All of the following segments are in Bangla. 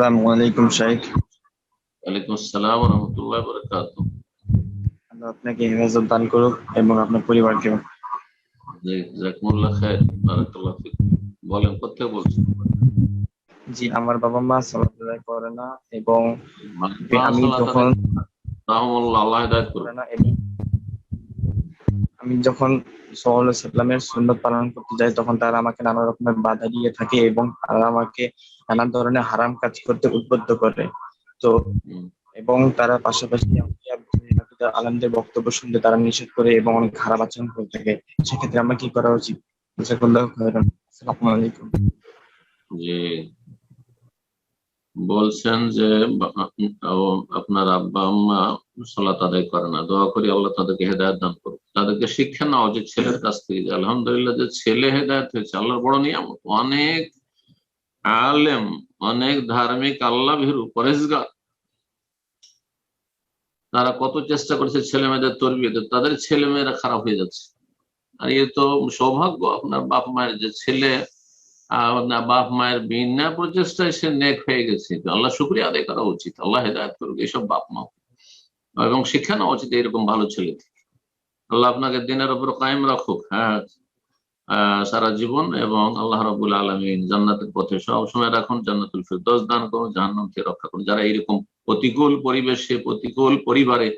আসসালামু আলাইকুম শাইখ। ওয়ালাইকুম আসসালাম রহমতুল্লাহ বরকাত আল্লাহ আপনাকে হেফাজত দান করুক এবং আপনার পরিবারকেও জি জাকমুল্লাহ খায় বারাকাল্লাহ ফিক। বলেন বলছেন? জি আমার বাবা মা সালাত আদায় করে না এবং আমি যখন রাহমুল্লাহ আল্লাহ হেদায়েত করুন না এবং আমি যখন আলাইহি সাল্লামের সুন্নত পালন করতে যাই তখন তারা আমাকে নানা রকমের বাধা দিয়ে থাকে এবং তারা আমাকে নানা ধরনের হারাম কাজ করতে উদ্বুদ্ধ করে। তো এবং তারা পাশাপাশি আলমদের বক্তব্য শুনতে তারা নিষেধ করে এবং অনেক খারাপ আচরণ করে থাকে। সেক্ষেত্রে আমার কি করা উচিত? আলাইকুম। জি। বলছেন যে আপনার আব্বা আম্মা সালাত আদায় করে না। দোয়া করি আল্লাহ তাদেরকে হেদায়ত দান করুক। তাদেরকে শিক্ষা নেওয়া উচিত ছেলের কাছ থেকে যে, আলহামদুলিল্লাহ যে ছেলে হেদায়ত হয়েছে, আল্লাহর বড় নিয়ামত। অনেক আলেম, অনেক ধার্মিক আল্লাহ ভীরু পরেশগার তারা কত চেষ্টা করেছে ছেলে মেয়েদের তরবিয়তে, তাদের ছেলে মেয়েরা খারাপ হয়ে যাচ্ছে। আর এ তো সৌভাগ্য, আপনার বাপ মায়ের যে ছেলে বাপ মায়ের বিনা প্রচেষ্টায় সে নেক হয়ে গেছে। আল্লাহ শুক্রিয়া আদায় করা উচিত, আল্লাহ হেদায়ত করুক এইসব বাপ মা। এবং শিক্ষা নেওয়া উচিত এরকম ভালো ছেলে থেকে। আল্লাহ আপনাকে দিনের উপর কায়েম রাখুক হ্যাঁ সারা জীবন এবং আল্লাহ রবুল আলমিন জান্নাতের পথে সব সময় রাখুন, জান্নাতুল ফিরদৌস দান করুন জাহান্নাম থেকে রক্ষা করুন। যারা এরকম প্রতিকূল পরিবেশে, প্রতিকূল পরিবারে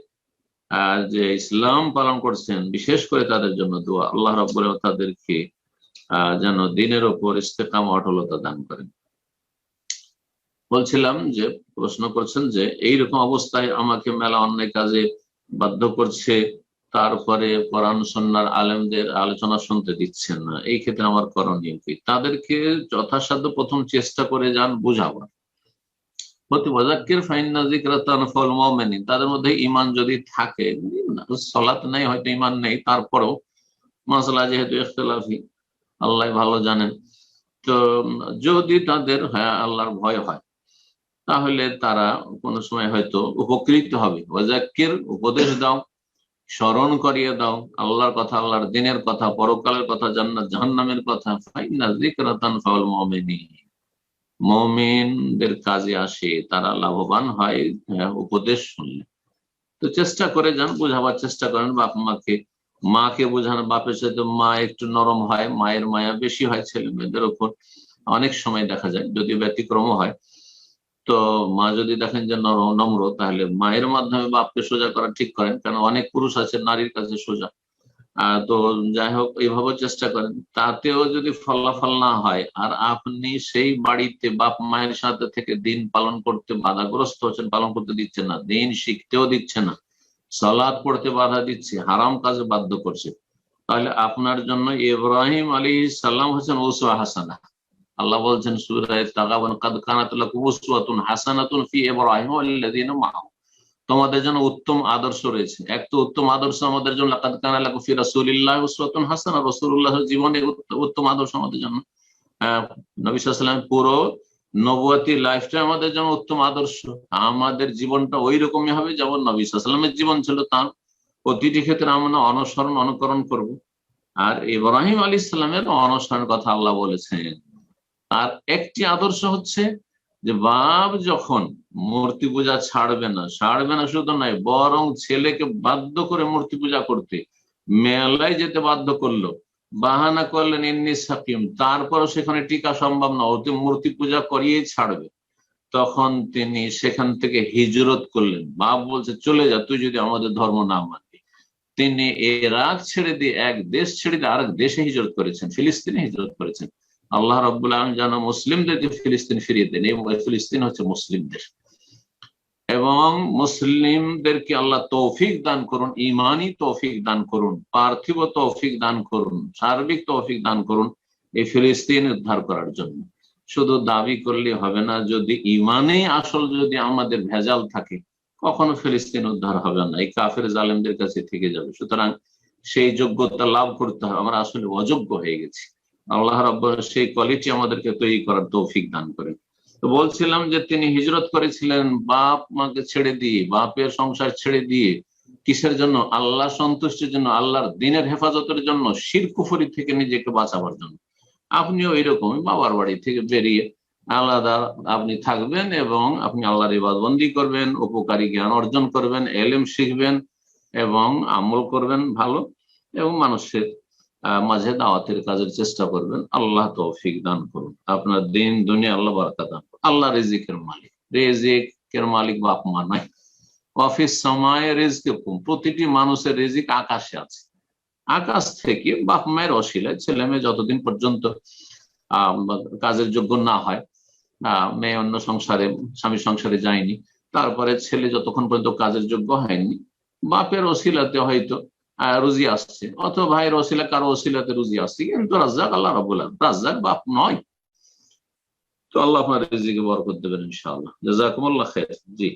যে ইসলাম পালন করছেন, বিশেষ করে তাদের জন্য দোয়া, আল্লাহ রব্বুল তাদেরকে যেন দিনের ওপর ইস্তেকাম অটলতা দান করেন। বলছিলাম যে, প্রশ্ন করছেন যে, এইরকম অবস্থায় আমাকে মেলা অন্যায় কাজে বাধ্য করছে তারপরে কোরআন সন্ন্যার আলেমদের আলোচনা শুনতে দিচ্ছেন না। এই ক্ষেত্রে আমার করণীয় কি? তাদেরকে যথাসাধ্য প্রথম চেষ্টা করে যান বুঝাবার তাদের মধ্যে ঈমান যদি থাকে, সলাত নাই, হয়তো ঈমান নেই, তারপরেও মাসলা যেহেতু ইখতিলাফি, আল্লাহ ভালো জানেন। তো যদি তাদের হ্যাঁ আল্লাহর ভয় হয়, তাহলে তারা কোনো সময় হয়তো উপকৃত হবে। ওয়াজাক্কির উপদেশ দাও স্মরণ করিয়ে দাও। আল্লাহর কথা, আল্লাহর দিনের কথা, পরকালের কথা, জান্নাত, জাহান্নামের কথা। মমিনদের কাজে আসে, তারা লাভবান হয় উপদেশ শুনলে। তো চেষ্টা করে যান, বোঝাবার চেষ্টা করেন বাপ মাকে। মাকে বোঝান, বাপের সাথে মা একটু নরম হয়, মায়ের মায়া বেশি হয় ছেলে মেয়েদের ওপর। অনেক সময় দেখা যায়, যদি ব্যতিক্রম হয় তো মা যদি দেখেন যে নম্র, তাহলে মায়ের মাধ্যমে বাপকে সোজা করা ঠিক করেন কারণ অনেক পুরুষ আছে নারীর কাছে সোজা। তো যাই হোক এইভাবে চেষ্টা করেন। তাতেও যদি ফলাফল না হয়, আর আপনি সেই বাড়িতে বাপ মায়ের সাথে থেকে দিন পালন করতে বাধাগ্রস্ত হচ্ছেন, পালন করতে দিচ্ছে না। দিন শিখতেও দিচ্ছে না। সালাদ পড়তে বাধা দিচ্ছে, হারাম কাজে বাধ্য করছে। তাহলে আপনার জন্য ইব্রাহিম আলী সাল্লাম হচ্ছেন ওসুয়া হাসানা। আল্লাহ বলছেন সুরায় হাসানাতুন ফি ইব্রাহিম তোমাদের জন্য উত্তম আদর্শ রয়েছে। এক তো উত্তম আদর্শ আমাদের জন্য, লাকাদ কানা লাকুম ফি রাসূলিল্লাহি উসওয়াতুন হাসানা জীবনে উত্তম আদর্শ আমাদের জন্য। নবী সাল্লাল্লাহু পুরো নবুয়াতি লাইফটা আমাদের জন্য উত্তম আদর্শ। আমাদের জীবনটা ওই রকমই হবে যেমন নবী জীবন ছিল, তার প্রতিটি ক্ষেত্রে আমরা অনুসরণ, অনুকরণ করব। আর ইব্রাহিম আলী ইসলামের অনুসরণের কথা আল্লাহ বলেছেন। আর একটি আদর্শ হচ্ছে যে বাপ যখন মূর্তি পূজা ছাড়বে না ছাড়বে না শুধু নয়, বরং ছেলেকে বাধ্য করে মূর্তি পূজা করতে, মেলায় যেতে বাধ্য করল, বাহানা করলেন এমনি সাকিম তারপরও সেখানে টিকা সম্ভব না ওতে মূর্তি পূজা করিয়েই ছাড়বে। তখন তিনি সেখান থেকে হিজরত করলেন। বাপ বলছে, চলে যা, তুই যদি আমাদের ধর্ম না মানবি তিনি এরাক ছেড়ে দিয়ে এক দেশ ছেড়ে দিয়ে আরেক দেশে হিজরত করেছেন, ফিলিস্তিনে হিজরত করেছেন। আল্লাহ রব্বুল আলম যেন মুসলিমদেরকে ফিলিস্তিন ফিরিয়ে দেন। এবং ফিলিস্তিন হচ্ছে মুসলিম দেশ এবং মুসলিমদেরকে আল্লাহ তৌফিক দান করুন ইমানি তৌফিক দান করুন, পার্থিব তৌফিক দান করুন, সার্বিক তৌফিক দান করুন এই ফিলিস্তিন উদ্ধার করার জন্য। শুধু দাবি করলে হবে না, যদি ইমানেই আসল যদি আমাদের ভেজাল থাকে, কখনো ফিলিস্তিন উদ্ধার হবে না। এই কাফের জালেমদের কাছে থেকে যাবে। সুতরাং সেই যোগ্যতা লাভ করতে হবে। আমরা আসলে অযোগ্য হয়ে গেছি। আল্লাহ রব্ব সেই কোয়ালিটি আমাদেরকে তৈরি করার তৌফিক দান করেন। তো বলছিলাম যে তিনি হিজরত করেছিলেন, বাপ মাকে ছেড়ে দিয়ে, বাপের সংসার ছেড়ে দিয়ে কিসের জন্য? আল্লাহ সন্তুষ্টির জন্য, আল্লাহর দিনের হেফাজতের জন্য শিরকুফরি থেকে নিজেকে বাঁচাবার জন্য। আপনিও এরকমই বাবার বাড়ি থেকে বেরিয়ে আলাদা আপনি থাকবেন এবং আপনি আল্লাহর ইবাদবন্দি করবেন, উপকারী জ্ঞান অর্জন করবেন, এলেম শিখবেন এবং আমল করবেন ভালো এবং মানুষের মাঝে দাওয়াতের কাজের চেষ্টা করবেন। আল্লাহ তৌফিক দান করুন। আপনার দিন, দুনিয়া আল্লাহ বারাকা দান করুন। আল্লাহ রেজিকের মালিক। রিজিকের মালিক বাপ মা নাই অফিস সময় রিজিক প্রতিটি মানুষের রেজিক আকাশে আছে। আকাশ থেকে বাপ মায়ের অশিলায় ছেলে মেয়ে যতদিন পর্যন্ত কাজের যোগ্য না হয় মেয়ে অন্য সংসারে স্বামী সংসারে যায়নি, তারপরে ছেলে যতক্ষণ পর্যন্ত কাজের যোগ্য হয়নি, বাপের অশিলাতে হয়তো রুজি আসছে। অথবা ভাইয়ের অশিলা কারও অশিলাতে রুজি আসছে। কিন্তু রাজ্জাক, আল্লাহ রাবুল। রাজ্জাক বাপ নয়। তো আল্লাহ আপনার বর করতে পারেন ইনশাআল্লাহ। জাজাকুমুল্লাহ খের জি।